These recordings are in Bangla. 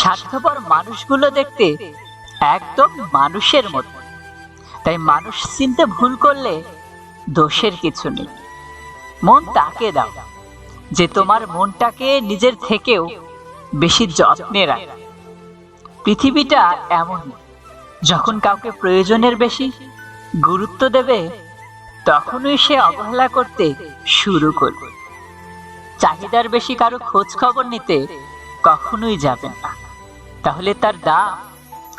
স্বার্থপর মানুষগুলো দেখতে একদম মানুষের মতো। তাই মানুষ চিনতে ভুল করলে দোষের কিছু নেই। মন তাকে দাও, যে তোমার মনটাকে নিজের থেকেও বেশি যত্নে রাখে। পৃথিবীটা এমন, যখন কাউকে প্রয়োজনের বেশি গুরুত্ব দেবে, তখনই সে অবহেলা করতে শুরু করবে। চাহিদার বেশি কারও খোঁজ খবর নিতে কখনোই যাবেন না। তাহলে তার দাম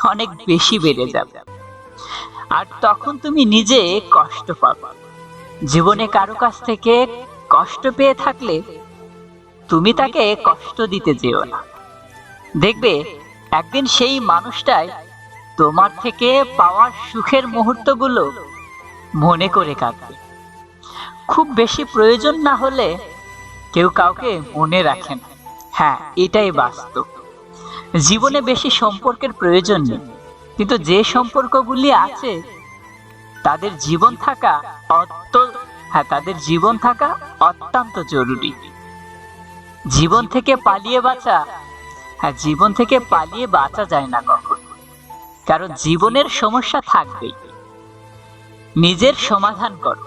অনেক বেশি বেড়ে যাবে। আর তখন তুমি নিজে কষ্ট পাবে। জীবনে কারও কাছ থেকে কষ্ট পেয়ে থাকলে তুমি তাকে কষ্ট দিতে যেও না। দেখবে, একদিন সেই মানুষটাই তোমার থেকে পাওয়া সুখের মুহূর্তগুলো মনে করে কাঁদবে খুব বেশি প্রয়োজন না হলে কেউ কাউকে মনে রাখে না। হ্যাঁ এটাই বাস্তব। জীবনে বেশি সম্পর্কের প্রয়োজন নেই। কিন্তু যে সম্পর্কগুলি আছে, তাদের জীবন থাকা অত্য হ্যাঁ তাদের জীবন থাকা অত্যন্ত জরুরি। জীবন থেকে পালিয়ে বাঁচা হ্যাঁ জীবন থেকে পালিয়ে বাঁচা যায় না কখন। কারণ জীবনের সমস্যা থাকবেই নিজের সমাধান করো।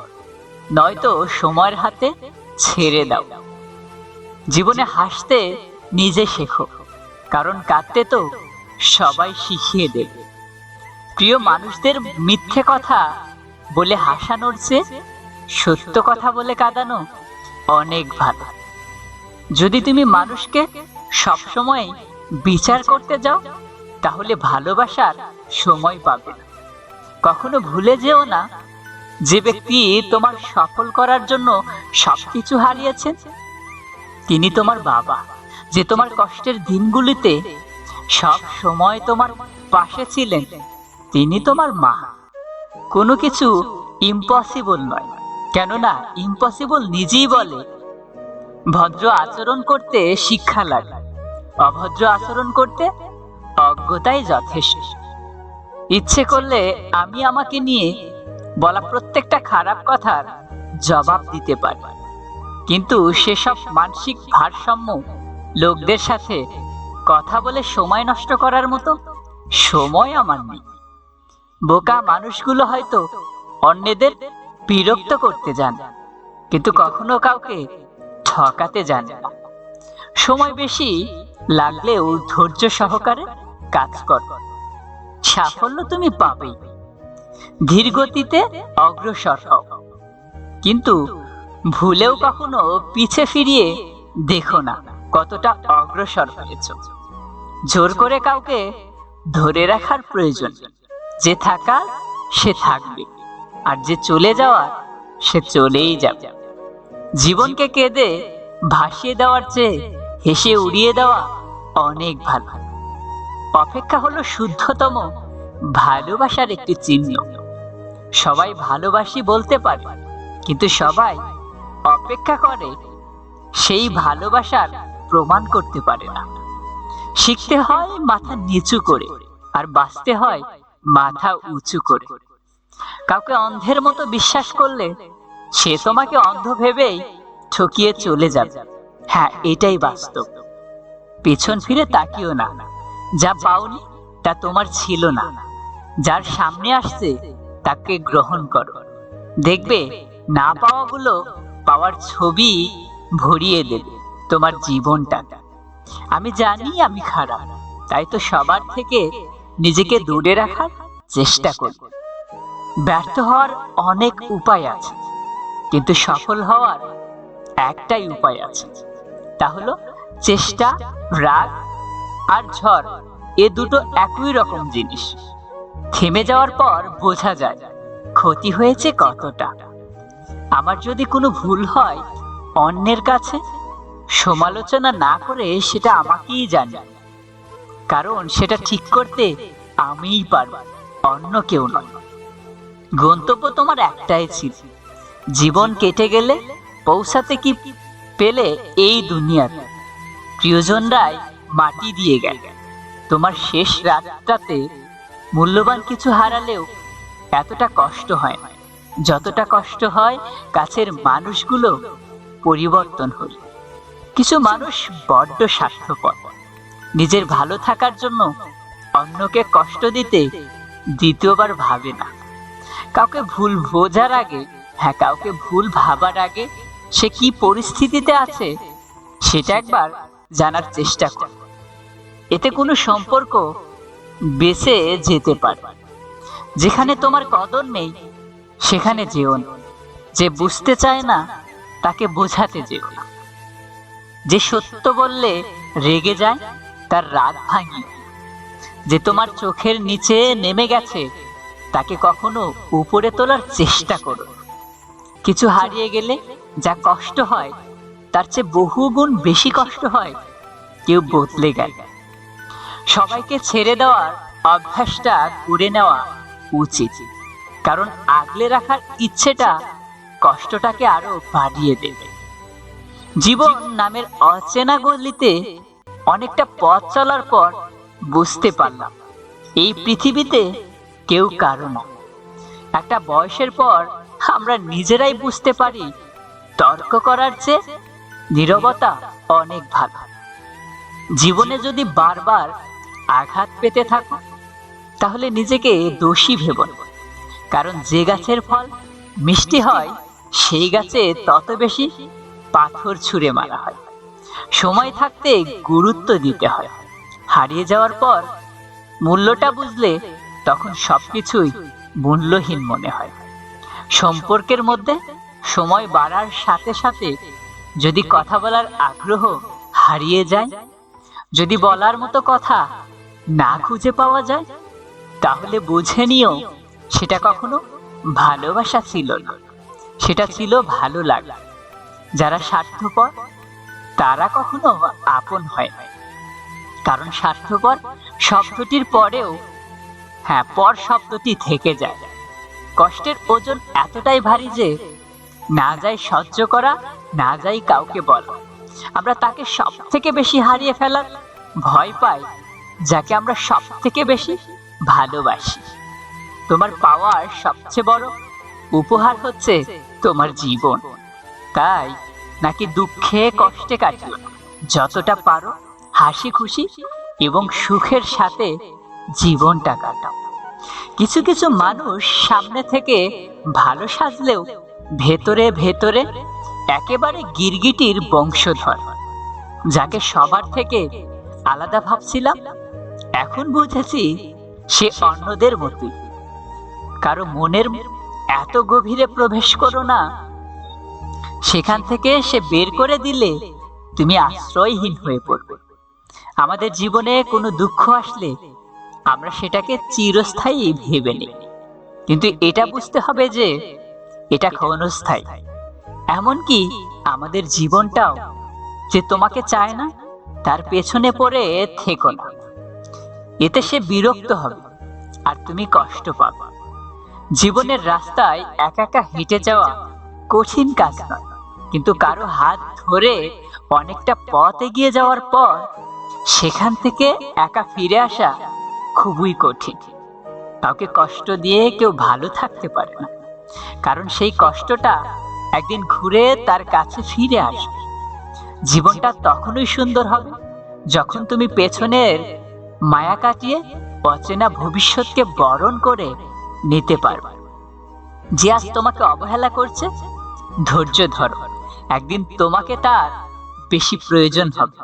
নয়তো সময়ের হাতে ছেড়ে দাও। জীবনে হাসতে নিজে শেখো। কারণ কাঁদতে তো সবাই শিখিয়ে দেবে। প্রিয় মানুষদের মিথ্যে কথা বলে হাসানোর চেয়ে সত্য কথা বলে কাঁদানো অনেক ভালো। যদি তুমি মানুষকে সবসময় বিচার করতে যাও, তাহলে ভালোবাসার সময় পাবে কখনো ভুলে যেও না যে ব্যক্তি তোমার সফল করার জন্য সবকিছু হারিয়েছেন। তিনি তোমার বাবা। যে তোমার কষ্টের দিনগুলিতে সব সময় তোমার পাশে ছিলেন, তিনি তোমার মা। কোনো কিছু ইম্পসিবল নয়, কেননা ইম্পসিবল নিজেই বলে, ভদ্র আচরণ করতে শিক্ষা লাগে, অভদ্র আচরণ করতে অজ্ঞতাই যথেষ্ট। ইচ্ছে করলে আমি আমাকে নিয়ে বলা প্রত্যেকটা খারাপ কথার জবাব দিতে পারি, কিন্তু সেসব মানসিক ভারসাম্য লোকদের সাথে কথা বলে সময় নষ্ট করার মতো সময় আমার নেই। বোকা মানুষগুলো হয়তো অন্যদের বিরক্ত করতে যান কিন্তু কখনো কাউকে ঠকাতে যান না। সময় বেশি লাগলেও ধৈর্য সহকারে কাজ কর। সাফল্য তুমি পাবেই ধীর গতিতে অগ্রসর হও। কিন্তু ভুলেও কখনো পিছে ফিরিয়ে দেখো না। কতটা অগ্রসর হয়েছ। জোর করে কাউকে ধরে রাখার প্রয়োজন। যে থাকার সে থাকবে। আর যে চলে যাওয়ার সে চলেই যাবে। জীবনকে কেঁদে ভাসিয়ে দেওয়ার চেয়ে হেসে উড়িয়ে দেওয়া অনেক ভালো। অপেক্ষা হলো শুদ্ধতম, ভালোবাসার একটি চিহ্ন। সবাই ভালোবাসি বলতে পারে, কিন্তু সবাই অপেক্ষা করে সেই ভালোবাসার প্রমাণ করতে পারে না। শিখতে হয় মাথা নিচু করে আর বাঁচতে হয় মাথা উঁচু করে। কাউকে অন্ধের মতো বিশ্বাস করলে সে তোমাকে অন্ধ ভেবেই ঠকিয়ে চলে যাবে। হ্যাঁ এটাই বাস্তব। পেছন ফিরে তাকিও না। যা পাওনি, তা তোমার ছিল না। যার সামনে আসছে, তাকে গ্রহণ করো। দেখবে না পাওয়াগুলো পাওয়ার ছবি ভরিয়ে দেবে। তোমার জীবনটা। আমি জানি আমি খারাপ, তাই তো সবার থেকে নিজেকে দূরে রাখার চেষ্টা করব ব্যর্থ হওয়ার অনেক উপায় আছে, কিন্তু সফল হওয়ার একটাই উপায় আছে। তা হলো চেষ্টা, রাগ আর ঝড়, এ দুটো একই রকম জিনিস। থেমে যাওয়ার পর বোঝা যায় ক্ষতি হয়েছে কতটা। আমার যদি কোনো ভুল হয় অন্যের কাছে সমালোচনা না করে সেটা আমাকেই জানি। কারণ সেটা ঠিক করতে আমিই পারব, অন্য কেউ নয়। গন্তব্য তোমার একটাই ছিল। জীবন কেটে গেলে, পৌঁছাতে কি পেলে এই দুনিয়াতে প্রিয়জনরাই মাটি দিয়ে গেল। তোমার শেষ রাতটাতে মূল্যবান কিছু হারালেও এতটা কষ্ট হয় না। যতটা কষ্ট হয়, কাছের মানুষগুলো পরিবর্তন হল। কিছু মানুষ বড্ড স্বার্থপর নিজের ভালো থাকার জন্য অন্যকে কষ্ট দিতে দ্বিতীয়বার ভাবে না। কাউকে ভুল বোঝার আগে হ্যাঁ কাউকে ভুল ভাবার আগে সে কি পরিস্থিতিতে আছে সেটা একবার জানার চেষ্টা কর। এতে কোনো সম্পর্ক বেঁচে যেতে পারে। যেখানে তোমার কদর নেই, সেখানে যেও না। যে বুঝতে চায় না, তাকে বোঝাতে যেও না। যে সত্য বললে রেগে যায়, তার রাগ ভাঙি। যে তোমার চোখের নিচে নেমে গেছে, তাকে কখনো উপরে তোলার চেষ্টা করো। কিছু হারিয়ে গেলে যা কষ্ট হয়, তার চেয়ে বহু গুণ বেশি কষ্ট হয়, কেউ বদলে গেল সবাইকে ছেড়ে দেওয়ার অভ্যাসটা করে নেওয়া উচিত। কারণ আগলে রাখার ইচ্ছেটা কষ্টটাকে আরও বাড়িয়ে দেবে। জীবন নামের অচেনা গলিতে অনেকটা পথ চলার পর বুঝতে পারলাম, এই পৃথিবীতে কেউ কারও না। একটা বয়সের পর আমরা নিজেরাই বুঝতে পারি, তর্ক করার চেয়ে নীরবতা অনেক ভালো। জীবনে যদি বারবার আঘাত পেতে থাকো, তাহলে নিজেকে দোষী ভেব কারণ যে গাছের ফল মিষ্টি হয়, সেই গাছে তত বেশি পাথর ছুঁড়ে মারা হয়। সময় থাকতে গুরুত্ব দিতে হয়। হারিয়ে যাওয়ার পর মূল্যটা বুঝলে তখন সবকিছুই মূল্যহীন মনে হয়। সম্পর্কের মধ্যে সময় বাড়ার সাথে সাথে যদি কথা বলার আগ্রহ হারিয়ে যায়, যদি বলার মতো কথা না খুঁজে পাওয়া যায়, তাহলে বুঝে নিও সেটা কখনো ভালোবাসা ছিল না। সেটা ছিল ভালো লাগা। যারা স্বার্থপর, তারা কখনো আপন হয় না। কারণ স্বার্থপর শব্দটির পরেও হ্যাঁ পর শব্দটি থেকে যায়। কষ্টের ওজন এতটাই ভারী যে, না যায় সহ্য করা, না যাই কাউকে বলা। আমরা তাকে সব থেকে বেশি হারিয়ে ফেলার ভয় পাই, যাকে আমরা সব থেকে বেশি ভালোবাসি। তোমার পাওয়ার সবচেয়ে বড় উপহার হচ্ছে তোমার জীবন। তাই নাকি দুঃখে কষ্টে কাটিও। যতটা পারো হাসি খুশি এবং সুখের সাথে জীবনটা কাটাও। কিছু কিছু মানুষ সামনে থেকে ভালো সাজলেও ভেতরে ভেতরে একেবারে গিরগিটির বংশধর। যাকে সবার থেকে আলাদা ভাবছিলাম, এখন বুঝেছি সে অন্যদের মতোই। কারও মনের এত গভীরে প্রবেশ করো না সেখান থেকে সে বের করে দিলে তুমি আশ্রয়হীন হয়ে পড়বে। আমাদের জীবনে কোনো দুঃখ আসলে আমরা সেটাকে চিরস্থায়ী ভেবে নিই। কিন্তু এটা বুঝতে হবে যে এটা ক্ষণস্থায়ী। এমনকি আমাদের জীবনটাও যে তোমাকে চায় না, তার পেছনে পড়ে থেকো না। এতে সে বিরক্ত হবে আর তুমি কষ্ট পাবে। জীবনের রাস্তায় একা একা হেঁটে যাওয়া কঠিন কাজ নয়। কিন্তু কারও হাত ধরে অনেকটা পথ এগিয়ে যাওয়ার পর সেখান থেকে একা ফিরে আসা খুবই কঠিন। কাউকে কষ্ট দিয়ে কেউ ভালো থাকতে পারে না। কারণ সেই কষ্টটা একদিন ঘুরে তার কাছে ফিরে আসবে। জীবনটা তখনই সুন্দর হবে যখন তুমি পেছনের মায়া কাটিয়ে অচেনা ভবিষ্যৎকে বরণ করে নিতে পারবে। যে আজ তোমাকে অবহেলা করছে, ধৈর্য ধরো। একদিন তোমাকে তার বেশি প্রয়োজন হবে।